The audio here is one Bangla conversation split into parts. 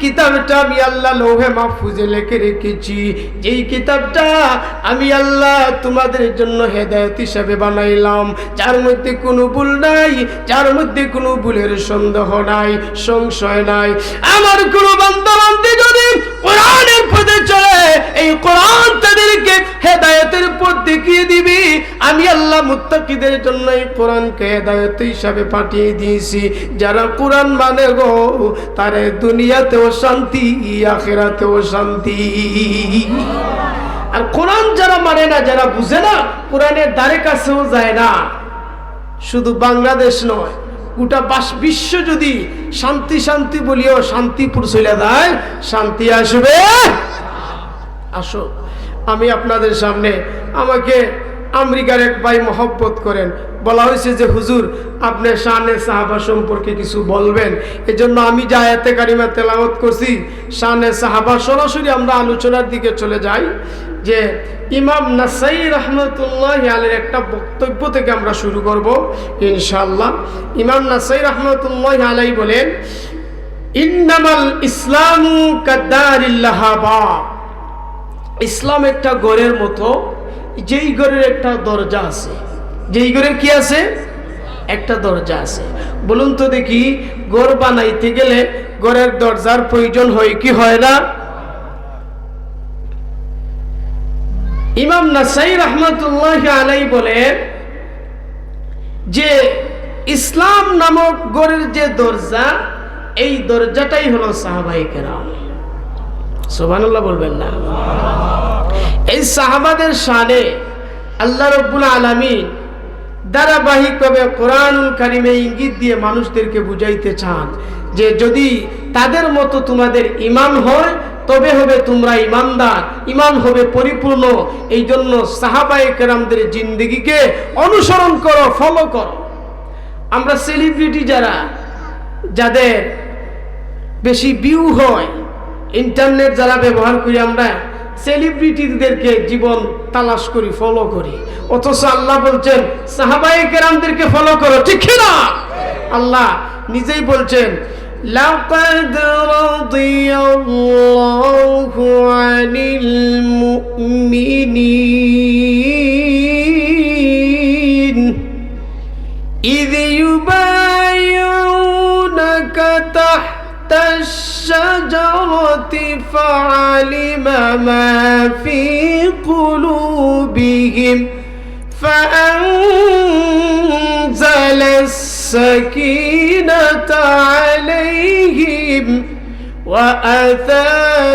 কিতাবটা আমি আল্লাহ লোহে মাহফুজে লেখে রেখেছি। যেই কিতাবটা আমি আল্লাহ তোমাদের জন্য হেদায়ত হিসাবে বানাইলাম। যার মধ্যে কোনো ভুল নাই, যার মধ্যে কোনো ভুলের সন্দেহ নাই, সংশয় নাই। আমার কোনো যদি কোরআনের পথে চলে, এই কোরআন তাদেরকে হেদায়তের পথ দেখিয়ে দিবি। আমি আল্লাহ মুত্তাকিদের জন্য এই কোরআনকে হেদায়ত হিসাবে পাঠিয়ে দিয়েছি। যারা কোরআন মানে গো, তারে দুনিয়াতেও শান্তি, আখেরাতেও শান্তি। আর কোরআন যারা মানে না, যারা বুঝে না, কোরআনের দ্বারে কাছেও যায় না। শুধু বাংলাদেশ নয় গোটা বাস বিশ্ব যদি শান্তি শান্তি বলিও শান্তিপুর চলে যায় শান্তি আসবে। আসো, আমি আপনাদের সামনে আমাকে আমেরিকার এক ভাই মহব্বত করেন। বলা হয়েছে যে, হুজুর, আপনি শানে সাহাবা সম্পর্কে কিছু বলবেন। এজন্য আমি যা এতে কারিমা তেলাওয়াত করছি, শানে সাহাবা সরাসরি আমরা আলোচনার দিকে চলে যাই যে ইমাম নাসাই রহমতুল্লাহ আলের একটা বক্তব্য থেকে আমরা শুরু করব ইনশাল্লাহ ইমাম নাসাই রহমতুল্লাহ আলাই বলেন, ইন্নামাল ইসলামু কাদ্দারিল্লাহাবা ইসলাম একটা গড়ের মতো, যেই ঘরের একটা দরজা আছে। যেই ঘরের কি আছে? একটা দরজা আছে। বলুন তো দেখি গড় বানাইতে গেলে গড়ের দরজার প্রয়োজন হয় কি হয় না? ইমাম নাসাই রহমতুল্লাহ আলাই বলেন যে ইসলাম নামক গড়ের যে দরজা, এই দরজাটাই হলো সাহাবাই কেরাম। সোবানুল্লাহ বলবেন না। এই সাহাবাদের শানে আল্লাহ রব্বুল আলমিন ধারাবাহিকভাবে কোরআনুল কারিমে ইঙ্গিত দিয়ে মানুষদেরকে বুঝাইতে চান যে যদি তাদের মতো তোমাদের ইমান হয় তবে হবে তোমরা ইমানদার, ইমান হবে পরিপূর্ণ। এই জন্য সাহাবাই কেরামদের জিন্দগিকে অনুসরণ করো ফলো করো। আমরা সেলিব্রিটি যারা, যাদের বেশি ভিউ হয় ইন্টারনেট যারা ব্যবহার করি আমরা সেলিব্রিটিদেরকে জীবন তালাশ করি ফলো করি। অথচ আল্লাহ বলছেন সাহাবাই কেরামদেরকে ফলো করো, ঠিক না? আল্লাহ নিজেই বলছেন لقد رضي الله عن المؤمنين. إذ يبايعونك تحت الشجرة فعلم ما في قلوبهم. فأنزل السكينة عليهم وأثابهم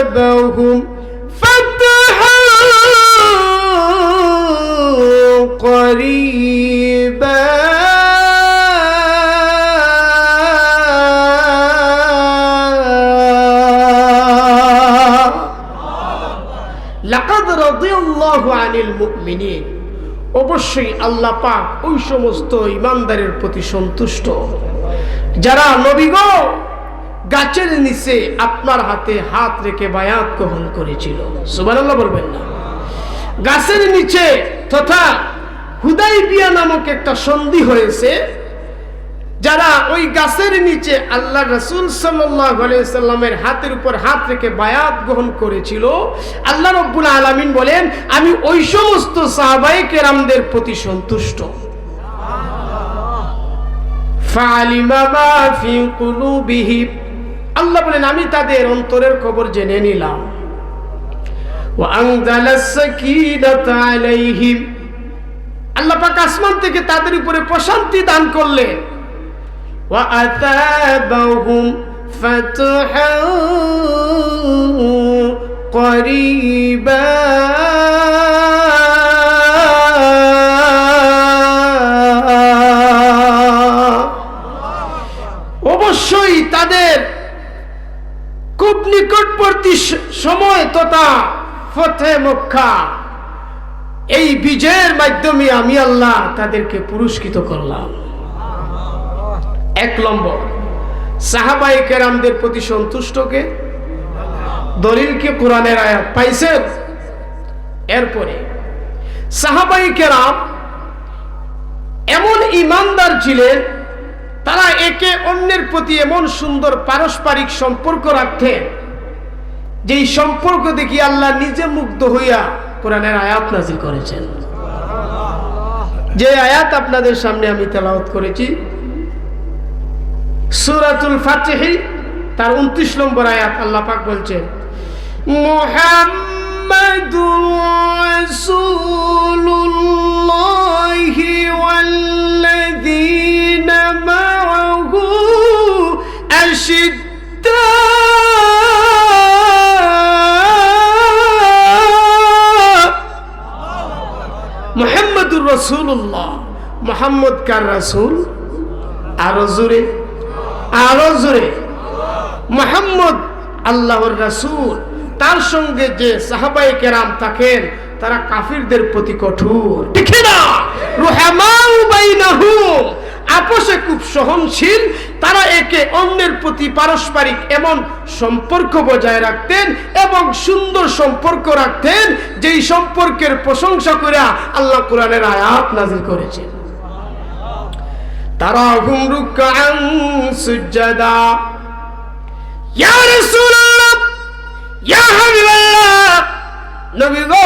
فتحا قريبا লাকাদ রাদিয়াল্লাহু আনিল মুমিনিন অবশ্যই আল্লাহ পাক ওই সমস্ত ইমানদারের প্রতি সন্তুষ্ট যারা নবীগ গাছের নিচে আপনার হাতে হাত রেখে বায়াত গ্রহণ করেছিল। সুবহানাল্লাহ বলবেন না। গাছের নিচে তথা হুদাই বিয়া নামক একটা সন্ধি হয়েছে, যারা ওই গাছের নিচে আল্লাহ রসুল সাল্লামের হাতের উপর হাত রেখে বায়াত গ্রহণ করেছিল, আল্লাহ রব্বুল আলমিন বলেন, আমি ওই সমস্ত সাহাবাই কেরামদের প্রতি সন্তুষ্ট। আল্লাহ বলেন, আমি তাদের অন্তরের খবর জেনে নিলাম। আল্লাহ পাক আসমান থেকে তাদের উপরে প্রশান্তি দান করলেন। করিবা। নিকটবর্তী সময় তথা ফতে মক্কা, এই বিজয়ের মাধ্যমে আমি আল্লাহ তাদেরকে পুরস্কৃত করলাম। এক নম্বর সাহাবাই কেরামদের প্রতি সন্তুষ্টকে দলিলকে কোরআনের আয়াত পাইছেন? এরপরে সাহাবাই কেরাম এমন ইমানদার ছিলেন, তারা একে অন্যের প্রতি এমন সুন্দর পারস্পরিক সম্পর্ক রাখতেন যেই সম্পর্ক দেখি আল্লাহ নিজে মুগ্ধ হইয়া কোরআনের আয়াত নাজিল করেছেন। যে আয়াত আপনাদের সামনে আমি তেলাওয়াত করেছি, সুরাতুল ফাতিহি, তার উনত্রিশ নম্বর আয়াত আল্লাহ পাক বলছেন, মুহাম্মাদুর রাসূলুল্লাহি। রসুল্লাহ। মোহাম্মদ কার রাসুল? আরও জোরে। আরও জোরে। মোহাম্মদ আল্লাহর রাসুল। তার সঙ্গে যে সাহাবাই কেরাম থাকেন, তারা কাফিরদের প্রতি কঠোর। ঠিক না রুহামাউ বাইনাহুম। আপোষে খুব সহনশীল, তারা একে অন্যের প্রতি পারস্পরিক এমন সম্পর্ক বজায় রাখতেন এবং সুন্দর সম্পর্ক রাখতেন, যেই সম্পর্কের প্রশংসা করে আল্লাহ কোরআনের আয়াত নাজিল করেছেন। তারা হুম রুকান সুজাদা ইয়া রাসূলুল্লাহ, ইয়া হাবিবাল্লাহ, নবী গো।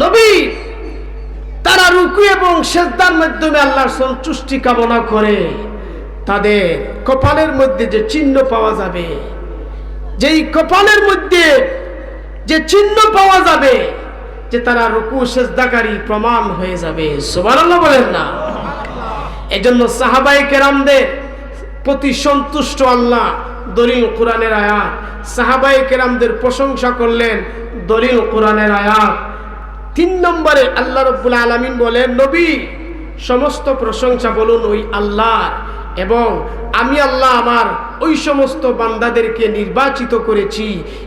নবী, তারা রুকু এবং সেজদার মাধ্যমে আল্লাহর সন্তুষ্টি কামনা করে। তাদের কপালের মধ্যে যে চিহ্ন পাওয়া যাবে, যেই কপালের মধ্যে যে চিহ্ন পাওয়া যাবে যে তারা রুকু সেজদাকারী প্রমাণ হয়ে যাবে। সুবহানাল্লাহ বলেন না। এজন্য সাহাবাই কেরামদের প্রতি সন্তুষ্ট আল্লাহ দলিল কোরআনের আয়াত। সাহাবাই কেরামদের প্রশংসা করলেন দলিল কোরআনের আয়াত। তিন নম্বরে আল্লাহ রব্বুল আলমিন বলেন, নবী, সমস্ত প্রশংসা বলুন ওই আল্লাহ এবং আমি আল্লাহ আমার ওই সমস্ত বান্দাদেরকে নির্বাচিত করেছি।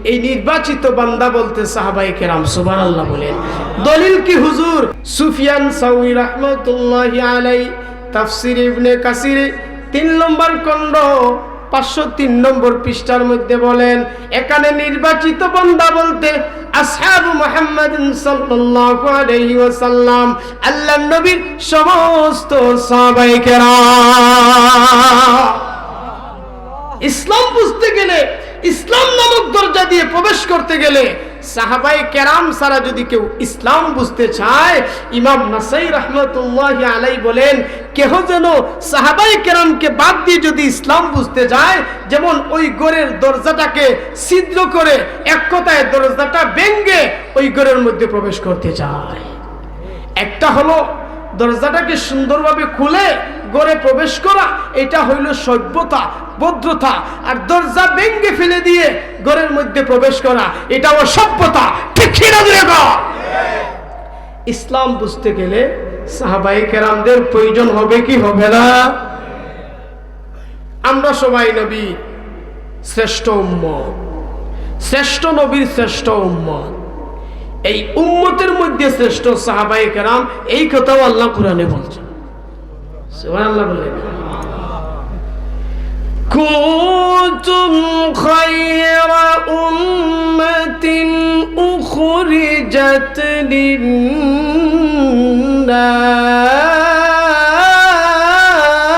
এই নির্বাচিত বান্দা বলতে সাহাবাই কেরাম সুবান আল্লাহ বলেন। দলিল কি হুজুর? সুফিয়ান সাউই রহমতুল্লাহ আলাই তাফসির ইবনে কাসির, তিন নম্বর খণ্ড। পাঁচশো তিন নম্বর পৃষ্ঠার মধ্যে বলেন, এখানে নির্বাচিত বন্দা বলতে মোহাম্মদ নবীর সমস্ত ইসলাম বুঝতে গেলে, ইসলাম নামক দরজা দিয়ে প্রবেশ করতে গেলে সাহাবাই কেরাম সারা যদি কেউ ইসলাম বুঝতে চায়, ইমাম নাসাই রহমতুল্লাহ আলাই বলেন, কেহ যেন সাহাবাই কেরামকে বাদ দিয়ে যদি ইসলাম বুঝতে যায়, যেমন ওই গোরের দরজাটাকে ছিদ্র করে এক কথায় দরজাটা ভেঙ্গে ওই গোরের মধ্যে প্রবেশ করতে চায়। একটা হলো দরজাটাকে সুন্দরভাবে খুলে গড়ে প্রবেশ করা, এটা হইল সভ্যতা, ভদ্রতা, আর দরজা ভেঙ্গে ফেলে দিয়ে ঘরের মধ্যে প্রবেশ করা এটা অসভ্যতা। ঠিক ইসলাম বুঝতে গেলে সাহাবাই কেরামদের প্রয়োজন হবে কি হবে না? আমরা সবাই নবী, শ্রেষ্ঠ উম্মত। শ্রেষ্ঠ নবীর শ্রেষ্ঠ উম্মত। এই উম্মতের মধ্যে শ্রেষ্ঠ সাহাবাই কেরাম, এই কথাও আল্লাহ কোরআনে বলছেন। সুবহানাল্লাহ বললেন كنتم خير أمة أخرجت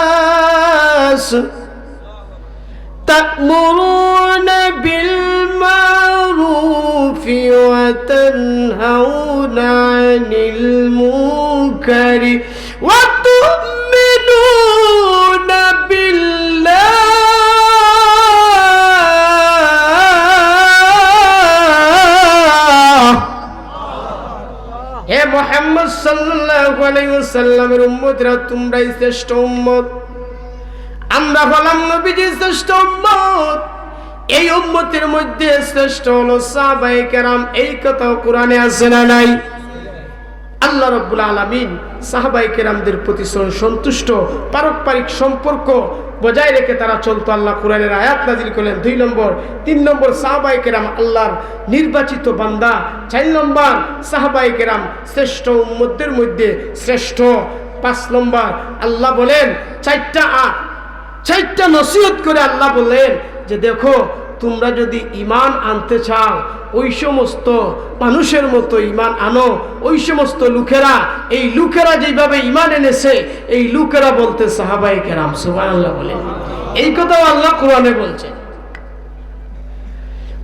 للناس تأمرون بالمعروف وتنهون عن المنكر وتؤمنون بالله হে মোহাম্মদ সাল্লাল্লাহু আলাইহি শ্রেষ্ঠ উম্মত। আমরা হলাম এই উম্মতের মধ্যে শ্রেষ্ঠ হলো কেরাম। এই কথাও কোরআনে আছে না নাই? আল্লাহ রব্বুল আলমিন সাহাবাই কেরামদের প্রতি সন্তুষ্ট, পারস্পরিক সম্পর্ক বজায় রেখে তারা চলতো। আল্লাহ কোরআনের আয়াত নাজিল করলেন দুই নম্বর, তিন নম্বর সাহাবাই কেরাম আল্লাহর নির্বাচিত বান্দা। চার নম্বর সাহাবাই কেরাম শ্রেষ্ঠ উম্মদের মধ্যে শ্রেষ্ঠ। পাঁচ নম্বর আল্লাহ বলেন, চারটা চারটা নসিহত করে আল্লাহ বললেন যে দেখো তোমরা যদি ইমান আনতে চাও ওই সমস্ত মানুষের মতো ইমান আনো ওই সমস্ত লোকেরা এই লোকেরা যেভাবে ইমান এনেছে এই লোকেরা বলতে সাহাবাই কেরাম সুবান আল্লাহ বলে এই কথাও আল্লাহ কোরআনে বলছেন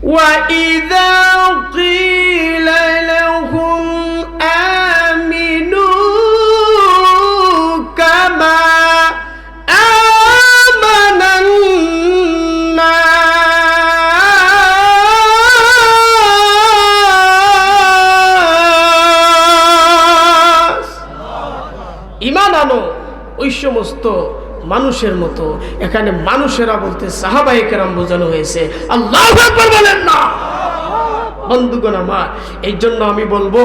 وَإِذَا মানুষের মতো। এখানে মানুষেরা বলতে সাহাবাই কেরাম বোঝানো হয়েছে। আল্লাহ বলেন না। বন্ধুগণ আমার এই জন্য আমি বলব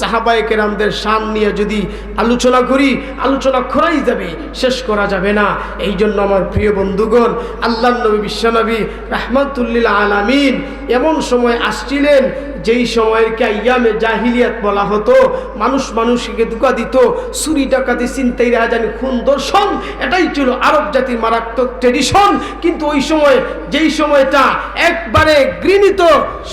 সাহাবাই কেরামদের শান নিয়ে যদি আলোচনা করি, আলোচনা করাই যাবে, শেষ করা যাবে না। এই জন্য আমার প্রিয় বন্ধুগণ আল্লাহ নবী বিশ্বনবী রাহমাতুল্লিল আলামিন এমন সময় আসছিলেন যেই সময়ের ইয়ামে জাহিলিয়াত বলা হতো, মানুষ মানুষকে দুকা দিত, চুরি ডাকাতি চিন্তাই রাজানি, খুন, দর্শন, এটাই ছিল আরব জাতির মারাত্মক ট্রেডিশন কিন্তু ওই সময়, যেই সময়টা একবারে গৃহীত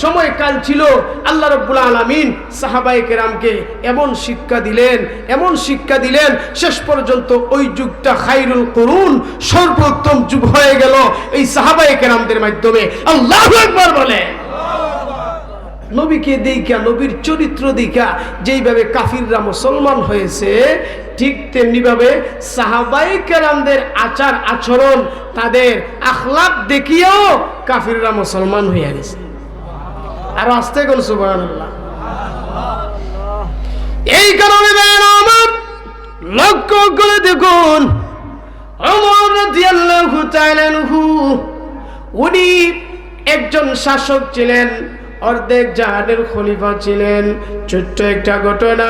সময়কাল ছিল, আল্লাহ রব্বুল আলমিন সাহাবাই কেরামকে এমন শিক্ষা দিলেন, এমন শিক্ষা দিলেন, শেষ পর্যন্ত ওই যুগটা খাইরুল করুন সর্বোত্তম যুগ হয়ে গেল এই সাহাবাই কেরামদের মাধ্যমে। আল্লাহ একবার বলে। নবীকে দেখা নবীর চরিত্র দেখা যেইভাবে কাফিররা মুসলমান হয়েছে, ঠিক তেমনিভাবে সাহাবাই কেরামদের আচার আচরণ, তাদের আখলাপ দেখিয়েও কাফিররা মুসলমান হয়ে গেছে। আর আসতে কোন সুবাহ এই কারণে আমার, লক্ষ্য করে দেখুন উনি একজন শাসক ছিলেন অর্ধেক জাহানের খলিফা ছিলেন। ছোট্ট একটা ঘটনা,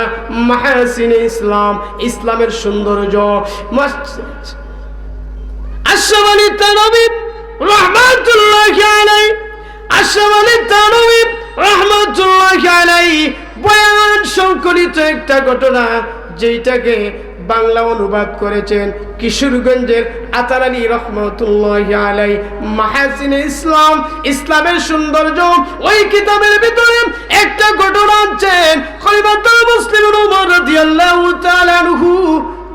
মাহাসিনে ইসলাম, ইসলামের সৌন্দর্য। আশরাফ আলী তানবী রহমাতুল্লাহ আলাই আশরাফ আলী তানবী রহমাতুল্লাহ আলাই বয়ান সংকলিত একটা ঘটনা যেটাকে বাংলা অনুবাদ করেছেন কিশোরগঞ্জের আতার আলী রহমতুল্লাহ আলাই মাহাসিনে ইসলাম, ইসলামের সৌন্দর্য, ওই কিতাবের ভিতরে একটা ঘটনা আছেন খলিফাতুল মুসলিম উমর রাদিয়াল্লাহু তাআলা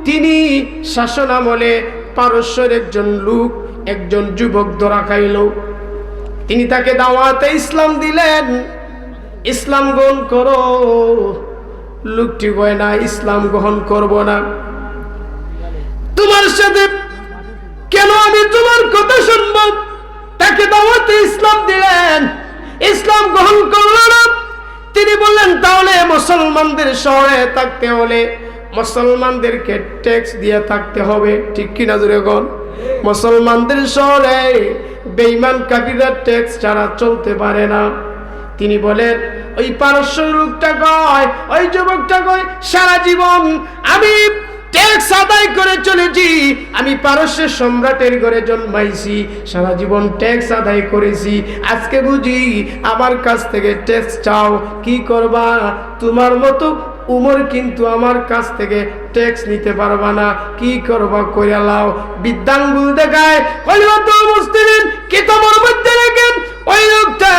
তিনি শাসন আমলে পারস্যের একজন লোক, একজন যুবক ধরা খাইল। তিনি তাকে দাওয়াতে ইসলাম দিলেন। ইসলাম গ্রহণ করো। লোকটি কয়, না, ইসলাম গ্রহণ করব না। তোমার সাথে কেন আমি তোমার কথা শুনব? তাকে দাওয়াতে ইসলাম দিলেন। ইসলাম গ্রহণ করল না। তিনি বললেন, তাহলে মুসলমানদের শহরে থাকতে হলে মুসলমানদেরকে ট্যাক্স দিয়ে থাকতে হবে। ঠিক কিনা জুড়ে গণ মুসলমানদের শহরে বেইমান কাবিরা ট্যাক্স ছাড়া চলতে পারে না। তিনি বলেন ওই পারস্য লোকটা কয়, ওই যুবকটা কয়, সারা জীবন আমি ট্যাক্স আদায় করে চলেছি, আমি পারস্যের সম্রাটের ঘরে জন্মাইছি, সারা জীবন ট্যাক্স আদায় করেছি। আজকে বুঝি আমার কাছ থেকে ট্যাক্স চাও, কি করবা? তোমার মতো উমর কিন্তু আমার কাছ থেকে ট্যাক্স নিতে পারবা না, কি করবা কইরা লাও? বিদ্যাঙ্গুল দেখায় খলিফাতুল মুসলিমিন কিতাবের মধ্যে লেখেন ওই লোকটা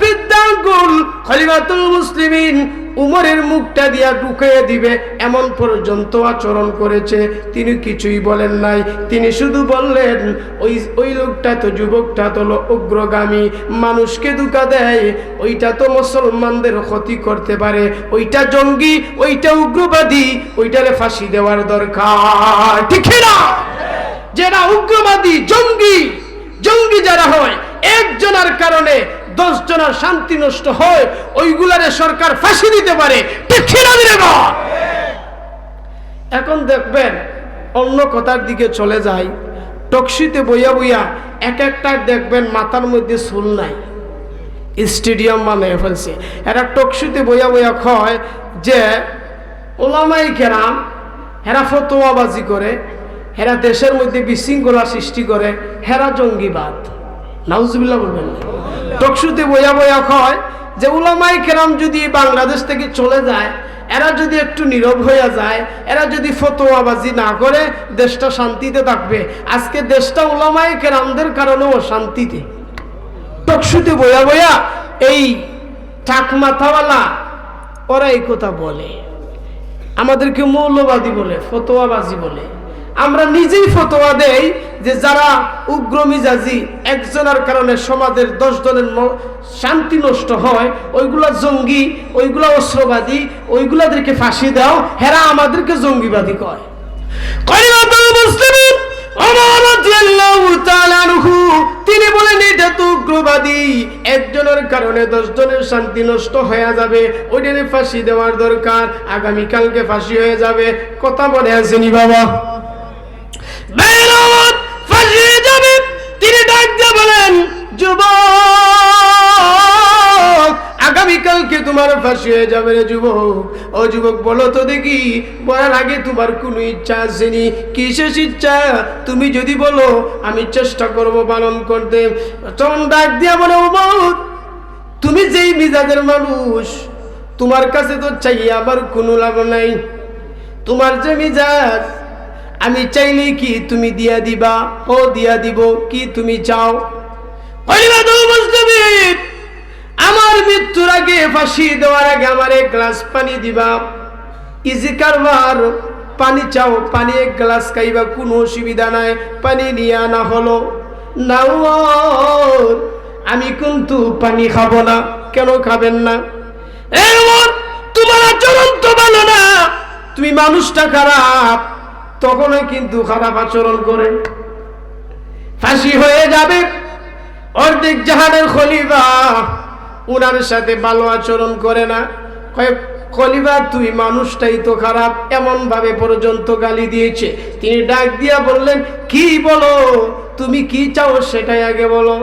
বিদ্যাঙ্গুল খলিফাতুল মুসলিমিন উমরের মুখটা দিয়া ঢুকিয়ে দিবে, এমন পর্যন্ত আচরণ করেছে। তিনি কিছুই বলেন নাই। তিনি শুধু বললেন, ওই ওই লোকটা তো যুবকটা তো অগ্রগামী, মানুষকে দুকা দেয়, ওইটা তো মুসলমানদের ক্ষতি করতে পারে, ওইটা জঙ্গি, ওইটা উগ্রবাদী, ওইটারে ফাঁসি দেওয়ার দরকার। ঠিক না? যারা উগ্রবাদী, জঙ্গি জঙ্গি যারা হয় একজনের কারণে দশ জনের শান্তি নষ্ট হয়, ওইগুলারে সরকার ফাঁসি দিতে পারে। এখন দেখবেন, অন্য কথার দিকে চলে যায়। টকশিতে বইয়া বইয়া এক একটা দেখবেন মাথার মধ্যে চুল নাই। স্টেডিয়াম বানিয়ে ফেলছে। এরা টকশিতে বইয়া বইয়া খয় যে, ওলামাই কেরাম হেরা ফতোয়াবাজি করে হেরা দেশের মধ্যে বিশৃঙ্খলা সৃষ্টি করে হেরা জঙ্গিবাদ। নাউজুবিল্লাহ বলবেন। টকশুতে বইয়া বইয়া কয় যে উলামাই কেরাম যদি বাংলাদেশ থেকে চলে যায়, এরা যদি একটু নীরব হইয়া যায়, এরা যদি ফতোয়াবাজি না করে, দেশটা শান্তিতে থাকবে। আজকে দেশটা উলামাই কেরামদের কারণেও শান্তিতে টকশুতে বইয়া বইয়া এই টাক মাথাওয়ালা ওরা এই কথা বলে। আমাদেরকে মৌলবাদী বলে, ফতোয়াবাজি বলে। আমরা নিজেই ফতোয়া দেই যে যারা উগ্র মিজাজি একজনের কারণে সমাজের জনের শান্তি নষ্ট হয়, ওইগুলা জঙ্গি, ওইগুলা অস্ত্রবাদী, ওইগুলাদেরকে ফাঁসি দাও, হেরা আমাদেরকে জঙ্গিবাদী কয়। তিনি বলেন, এটা তো উগ্রবাদী। একজনের কারণে দশ জনের শান্তি নষ্ট হয়ে যাবে, ওইটারে ফাঁসি দেওয়ার দরকার। আগামী কালকে ফাঁসি হয়ে যাবে। কথা মনে আসেনি বাবা। তিনি বলেন, যুবক তোমার হয়ে যাবে রে যুবক। বলো তো দেখি আগে তোমার ইচ্ছা কি শেষ ইচ্ছা? তুমি যদি বলো, আমি চেষ্টা করব পালন করতে। তখন ডাক দিয়া বলে বহুত তুমি যেই মিজাজের মানুষ, তোমার কাছে তো চাই আমার কোনো লাভ নাই। তোমার যে মিজাজ আমি চাইলে কি তুমি দিয়া দিবা, ও দিয়া দিব কি তুমি চাও। আমার মৃত্যুর আগে ফাঁসি দেওয়ার আগে আমার এক গ্লাস পানি দিবা। ইজি কারবার, পানি চাও, পানি এক গ্লাস খাইবা, কোনো অসুবিধা নাই, পানি নিয়ে আনা হলো। নাও আমি কিন্তু পানি খাব না, কেন খাবেন না? তোমার আচরণ তো ভালো না, তুমি মানুষটা খারাপ। তখনই কিন্তু খারাপ আচরণ করে। ফাঁসি হয়ে যাবে। অর্ধেক জাহানের খলিফা উনার সাথে ভালো আচরণ করে না। খলিফা, তুই মানুষটাই তো খারাপ এমন ভাবে পর্যন্ত গালি দিয়েছে। তিনি ডাক দিয়া বললেন, কি বলো? তুমি কি চাও সেটাই আগে বলো।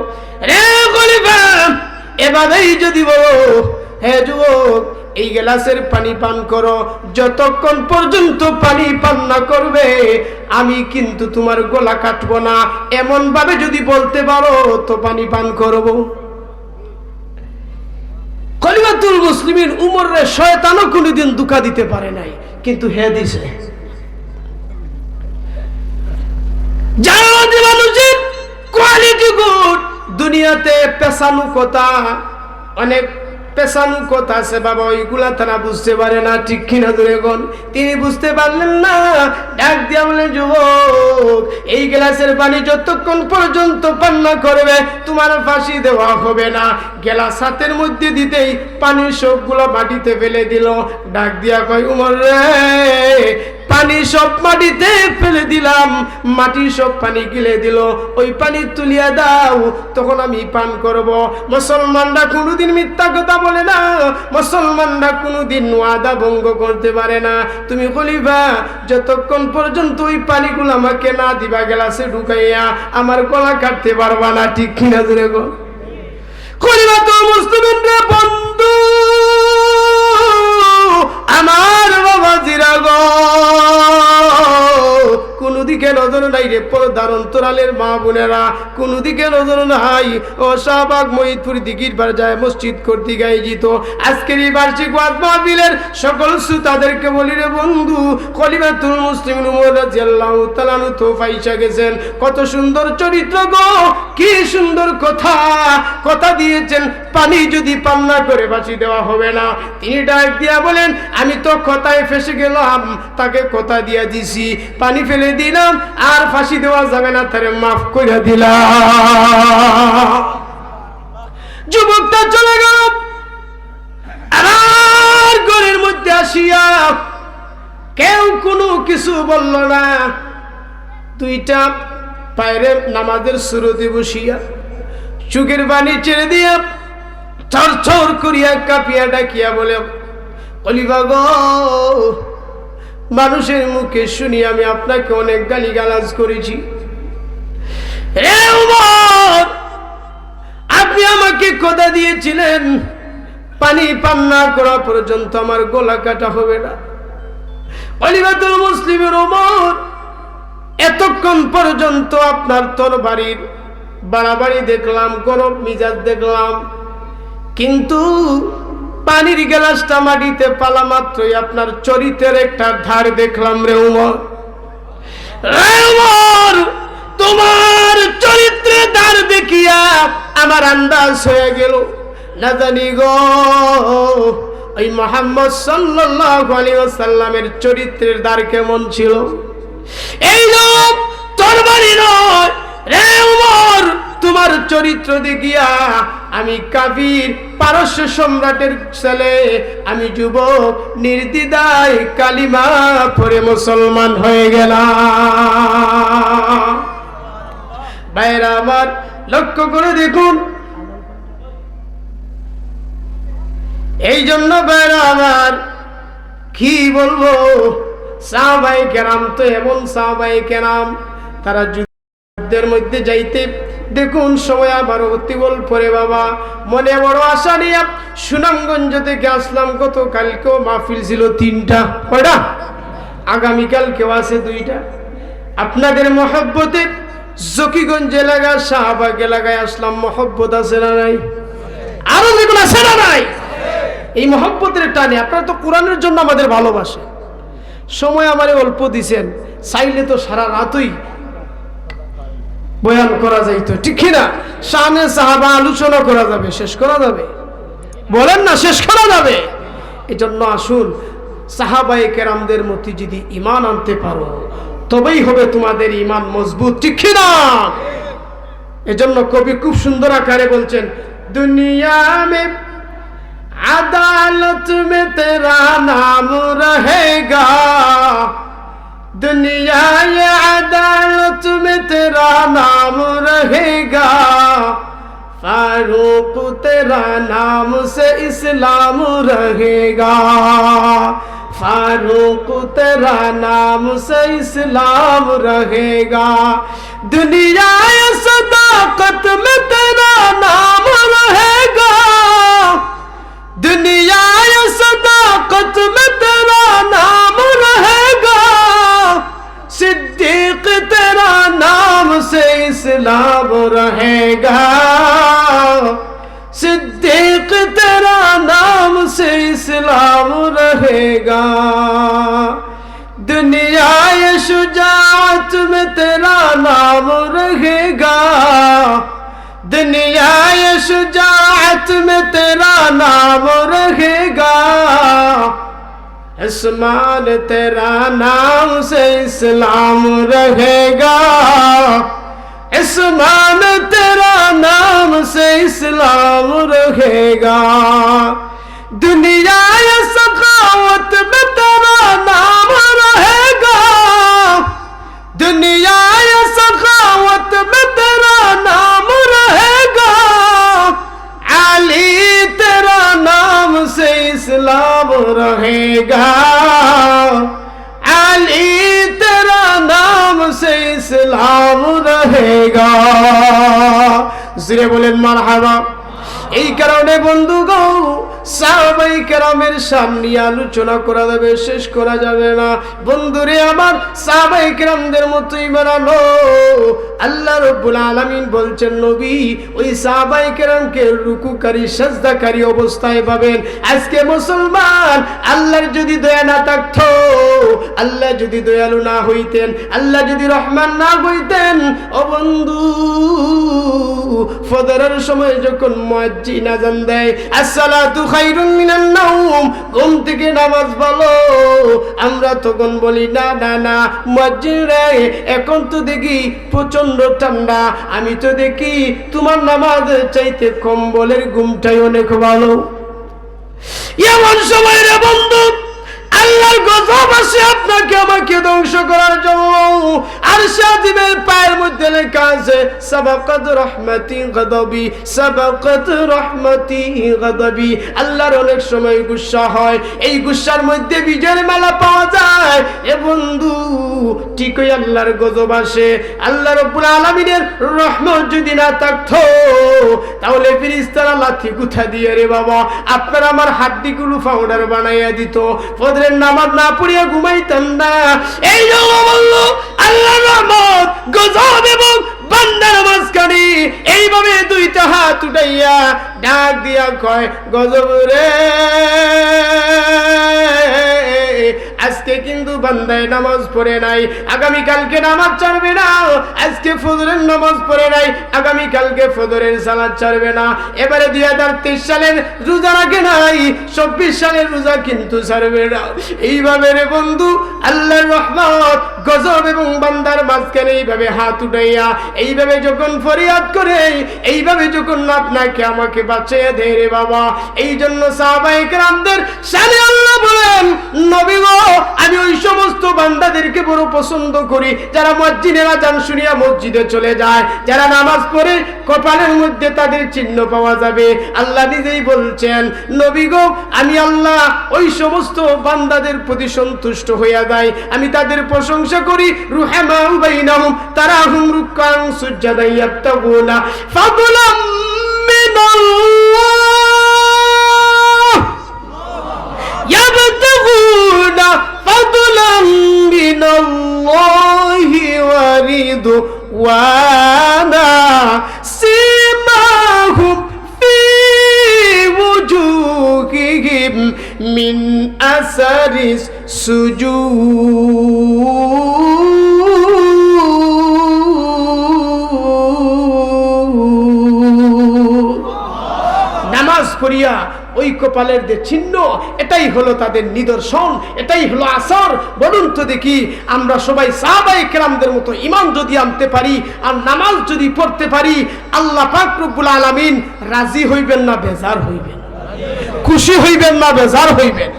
রে খলিফা, এভাবেই যদি বলো, হে যুবক এই গ্লাসের পানি পান করো। যতক্ষণ পর্যন্ত পানি পান না করবে, আমি কিন্তু তোমার গলা কাটবো না। এমন ভাবে যদি বলতে পারো, তো পানি পান করব। কলিমাতুল মুসলিমিন উমরের শয়তানও কোনোদিন দুকা দিতে পারে নাই। কিন্তু হে দিছে কোয়ালিটি গুড দুনিয়াতে পেশানু কথা, অনেক পেশানু কথা আছে বাবা, ওইগুলা তারা বুঝতে পারে না, ঠিক কিনা ধরে গন তিনি বুঝতে পারলেন না। ডাক দিয়া বলেন যুবক, এই গ্লাসের পানি যতক্ষণ পর্যন্ত পান্না করবে, তোমার ফাঁসি দেওয়া হবে না। গ্লাস হাতের মধ্যে দিতেই পানির সবগুলো মাটিতে ফেলে দিল। ডাক দিয়া কয়, উমর রে পানি সব মাটিতে ফেলে দিলাম। মাটি সব পানি গিলে দিল। ওই পানি তুলিয়া দাও, তখন আমি পান করব। মুসলমানরা কোনোদিন মিথ্যা কথা বলে না। মুসলমানরা কোনোদিন ওয়াদা ভঙ্গ করতে পারে না। তুমি খলিফা, যতক্ষণ পর্যন্ত ওই পানিগুলো আমাকে না দিবা, গ্লাসে ঢুকাইয়া আমার গলা কাটতে পারবা না। ঠিক কিনা ধরে গো খলিফা তো মুসলিমের বন্ধু! আমার বাবা জিরা দিকে নজর নাই রে মা বোনেরা। দিকে নজর নাই। ও শাহবাগ মহিদপুর দিঘির বার যায় মসজিদ করতে গাই আজকের এই বার্ষিক সকল শ্রোতাদেরকে বলি রে বন্ধু, কলিমাতুল মুসলিম উমর তো গেছেন। কত সুন্দর চরিত্র গো, কি সুন্দর কথা। কথা দিয়েছেন পানি যদি পান্না করে বাঁচি দেওয়া হবে না। তিনি ডাক দিয়া বলেন, আমি তো কথায় ফেসে গেলাম, তাকে কথা দিয়া দিছি। পানি ফেলে দিলাম, আর ফাঁসি দেওয়া যাবে না, তারে মাফ করে দিলাম। যুবকটা চলে গেল। আমার ঘরের মধ্যে আসিয়া কেউ কোনো কিছু বলল না। দুইটা পায়রে নামাজের শুরুতে বসিয়া চুকের বাণী ছেড়ে দিয়া চর করিয়া কাঁপিয়া ডাকিয়া বলে অলিবা গো, মানুষের মুখে শুনি আমি আপনাকে অনেক গালি গালাজ করেছি আপনি আমাকে কথা দিয়েছিলেন? পানি পান না করা পর্যন্ত আমার গলা কাটা হবে না। অলিবাতুল মুসলিমের ওমর এতক্ষণ পর্যন্ত আপনার তরবারির বাড়াবাড়ি দেখলাম, গরম মিজাজ দেখলাম কিন্তু পানির গ্লাসটা মাটিতে পালা মাত্রই আপনার চরিত্রের একটা ধার দেখলাম রে উমর। তোমার চরিত্রে ধার দেখিয়া আমার আন্দাজ হয়ে গেল। না জানি গো, ওই মোহাম্মদ সাল্লাল্লাহু আলাইহি চরিত্রের দ্বার কেমন ছিল? এই লোক তোর বাড়ি নয় তোমার চরিত্র দেখিয়া আমি কাবির পারস্য সম্রাটের ছেলে। আমি যুবক, নির্দিদায় কালিমা পরে মুসলমান হয়ে গেলাম। আমার, লক্ষ্য করে দেখুন। এই জন্য বেড়া আমার, কি বলব? সাহবাই কেরাম তো এমন সাহবাই কেরাম, তারা মধ্যে যাইতে দেখুন সময় আবার অতিবল পরে বাবা। মনে বড় আশা নিয়ে সুনামগঞ্জ থেকে আসলাম। গত কালকেও মাহফিল ছিল তিনটা। কয়টা? আগামীকাল কেউ আছে দুইটা। আপনাদের মহব্বতে জকিগঞ্জ এলাকা শাহবাগ এলাকায় আসলাম। মহব্বত আছে না নাই? আরও যেগুলো আছে না নাই? এই মহব্বতের টানে আপনারা তো কোরআনের জন্য আমাদের ভালোবাসে সময় আমারে অল্প দিছেন। চাইলে তো সারা রাতই বয়ান করা যাইতো, ঠিক কিনা? শানে সাহাবা আলোচনা করা যাবে, শেষ করা যাবে? বলেন না, শেষ করা যাবে? এজন্য আসুন সাহাবাই কেরামদের মধ্যে যদি ইমান আনতে পারো, তবেই হবে তোমাদের ইমান মজবুত, ঠিক কিনা? এজন্য কবি খুব সুন্দর আকারে বলছেন, দুনিয়া মে আদালত মে তেরা নাম রহেগা। दुनिया ये अदालत में तेरा नाम रहेगा। फारूक तेरा नाम से इस्लाम रहेगा। फारूक तेरा नाम से इस्लाम रहेगा। दुनिया सदाकत में तेरा नाम रहेगा। दुनिया सदाकत में तेरा नाम नाम से इस्लाम रहेगा सिद्दीक तेरा नाम से इस्लाम रहेगा दुनिया ये शुजात में तेरा नाम रहेगा दुनिया ये शुजात में तेरा नाम रहेगा اسمان تیرا نام سے اسلام رہے گا اسمان تیرا نام سے اسلام رہے گا دنیا یا ثقافت میں تیرا نام رہے گا دنیا یا ثقافت میں تیرا से इस्लाम रहेगा अली तेरा नाम से इस्लाम रहेगा জিরে বলেন মারহাবা এই কারণে বন্ধু গো সাহাবাই কেরামের সামনে আলোচনা করা যাবে, শেষ করা যাবে না। বন্ধুরে আমার সাহাবাই কেরামদের মতোই আল্লাহ রব্বুল আলামিন বলছেন, নবী, ওই সাহাবাই কেরামকে রুকুকারী অবস্থায় পাবেন। আজকে মুসলমান, আল্লাহর যদি দয়া না থাকতো, আল্লাহ যদি দয়ালু না হইতেন, আল্লাহ যদি রহমান না হইতেন, ও বন্ধু ফদরের সময় যখন মজ্জি না জান দেয়, আসসালাতু খায়রুম মিনান নাওম, ঘুম থেকে নামাজ বলো আমরা তখন বলি, না না না, মসজিদে এখন তো দেখি প্রচণ্ড ঠান্ডা। আমি তো দেখি তোমার নামাজ চাইতে কম্বলের ঘুমটাই অনেক ভালো। এমন সময় রে বন্ধু আল্লাহর গজব আসে আপনাকে, আমাকে ধ্বংস করার জন্য। আর সাজিমের পায়ের মধ্যে লেখা আছে গদবি গদবি। আল্লাহর অনেক সময় গুসা হয়। এই গুসার মধ্যে বিজয়ের মালা পাওয়া যায়। এ বন্ধু, ঠিকই আল্লাহর গজব আসে। আল্লাহ রব্বুল আলামিনের রহমত যদি না থাকতো, তাহলে ফিরিস্তারা লাথি গুথা দিয়ে, রে বাবা, আপনার আমার হাড্ডিগুলো পাউডার বানাইয়া দিত। ফজরের নামাজ না পড়িয়া ঘুমাইতাম না। এই জন্য বলল, আল্লাহ রহমত, গজব এবং বান্দার মাঝখানে এইভাবে দুইটা হাত উঠাইয়া ডাক দিয়া কয়, গজব রে। আজকে কিন্তু বান্দায় নামাজ পড়ে নাই আগামী কালকে নামাজ ছাড়বে না, আজকে ফজরের নামাজ পড়ে নাই আগামী কালকে ফজরের সালাদ ছাড়বে না। এবারে দুই হাজার তেইশ সালের রোজা রাখে নাই, চব্বিশ সালের রোজা কিন্তু ছাড়বে না। এইভাবে রে বন্ধু, আল্লাহর রহমত গজব এবং বান্দার মাঝখানে এইভাবে হাত উঠাইয়া, এইভাবে যখন ফরিয়াদ করে, এইভাবে যখন আপনাকে আমাকে বাঁচিয়ে দেয় রে বাবা এই জন্য সাহাবাহিক রামদের সানে আল্লাহ বলেন, নবী আমি ওই সমস্ত বান্দাদেরকে বড় পছন্দ করি, যারা মসজিদের আজান শুনিয়া মসজিদে চলে যায়, যারা নামাজ পড়ে কপালের মধ্যে তাদের চিহ্ন পাওয়া যাবে। আল্লাহ নিজেই বলছেন, নবী গো, আমি আল্লাহ ওই সমস্ত বান্দাদের প্রতি সন্তুষ্ট হইয়া যায় আমি তাদের প্রশংসা করি রুহামাউ বাইনাহুম তারাহুম রুকান সুজ্জাদান ইয়াবতাগুনা। ফাদলাম মিনাল্লাহ। ইয়াবতাগুনা কপালের যে চিহ্ন এটাই হলো তাদের নিদর্শন, এটাই হলো আসর। বলুন তো দেখি, আমরা সবাই সাহাবাই কেরামদের মতো ইমান যদি আনতে পারি আর নামাজ যদি পড়তে পারি, আল্লাহ পাক রব্বুল আলমিন রাজি হইবেন না, বেজার হইবেন। খুশি হইবেন না, বেজার হইবেন।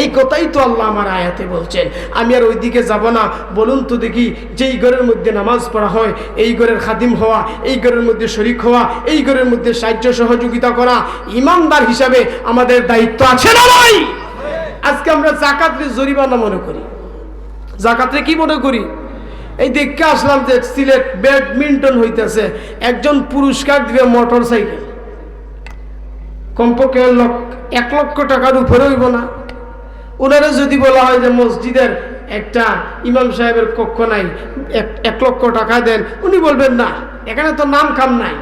এই কথাই তো আল্লাহ আমার আয়াতে বলছেন। আমি আর ওইদিকে যাব না। বলুন তো দেখি, যেই ঘরের মধ্যে নামাজ পড়া হয়, এই ঘরের খাদিম হওয়া, এই ঘরের মধ্যে শরিক হওয়া, এই ঘরের মধ্যে সাহায্য সহযোগিতা করা ইমানদার হিসাবে আমাদের দায়িত্ব আছে না ভাই আজকে আমরা জাকাতের জরিমানা মনে করি। জাকাতে কি মনে করি? এই দেখে আসলাম যে সিলেট ব্যাডমিন্টন হইতেছে। একজন পুরস্কার দিবে মোটর সাইকেল কমপক্ষে এক লক্ষ টাকার উপরে হইব না। ওনারা যদি বলা হয় যে মসজিদের একটা ইমাম সাহেবের কক্ষ নাই, এক- লক্ষ টাকা দেন, উনি বলবেন না, এখানে তো নাম কাম নাই।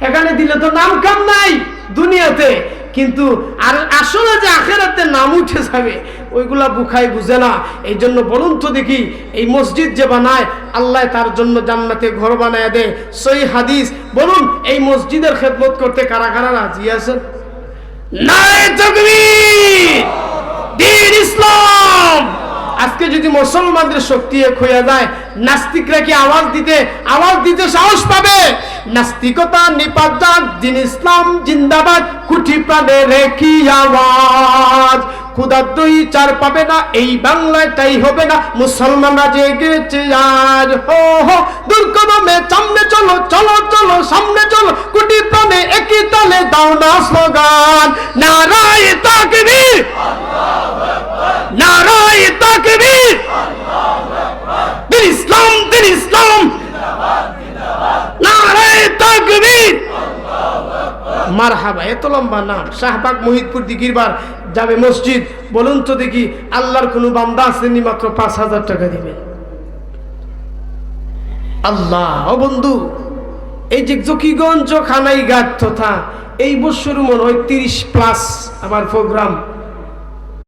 এখানে দিলে তো নাম কাম নাই দুনিয়াতে। কিন্তু আর আসলে যে আখেরাতে নাম উঠে যাবে, ওইগুলা বুখাই বুঝে না। এই জন্য বলুন তো দেখি, এই মসজিদ যে বানায়, আল্লাহ তার জন্য জান্নাতে ঘর বানায় দেয়। সই হাদিস, বলুন, এই মসজিদের খেদমত করতে কারা কারা রাজি আছেন? আজকে যদি মুসলমানদের শক্তি এক হইয়া যায়, নাস্তিকরা কি আওয়াজ দিতে আওয়াজ দিতে সাহস পাবে? নাস্তিকতা, নিপাত দিন ইসলাম, জিন্দাবাদ, কুঠি প্রাণে রেখি আওয়াজ। খুদার দুই চার পাবে না, এই বাংলায় তাই হবে না। মুসলমানরা জেগেছে আজ। হো হো, দুর্গমে সামনে চলো চলো চলো, সামনে চলো, কুটি প্রাণে একই তালে দাও না স্লোগান। নারায় তাকবীর। নারায় তাকবীর। দিন ইসলাম দিন ইসলাম। নারায় তাকবীর। মারহাবা, এত লম্বা নাম শাহবাগ মহিদপুর দিঘিরবার যাবে মসজিদ। বলুন তো দেখি, আল্লাহর কোনো বান্দা আসেনি মাত্র পাঁচ হাজার টাকা দিবেন আল্লাহ, ও বন্ধু, এই যে জকিগঞ্জ খানাই ঘাট তথা এই বছর মনে হয় তিরিশ প্লাস আমার প্রোগ্রাম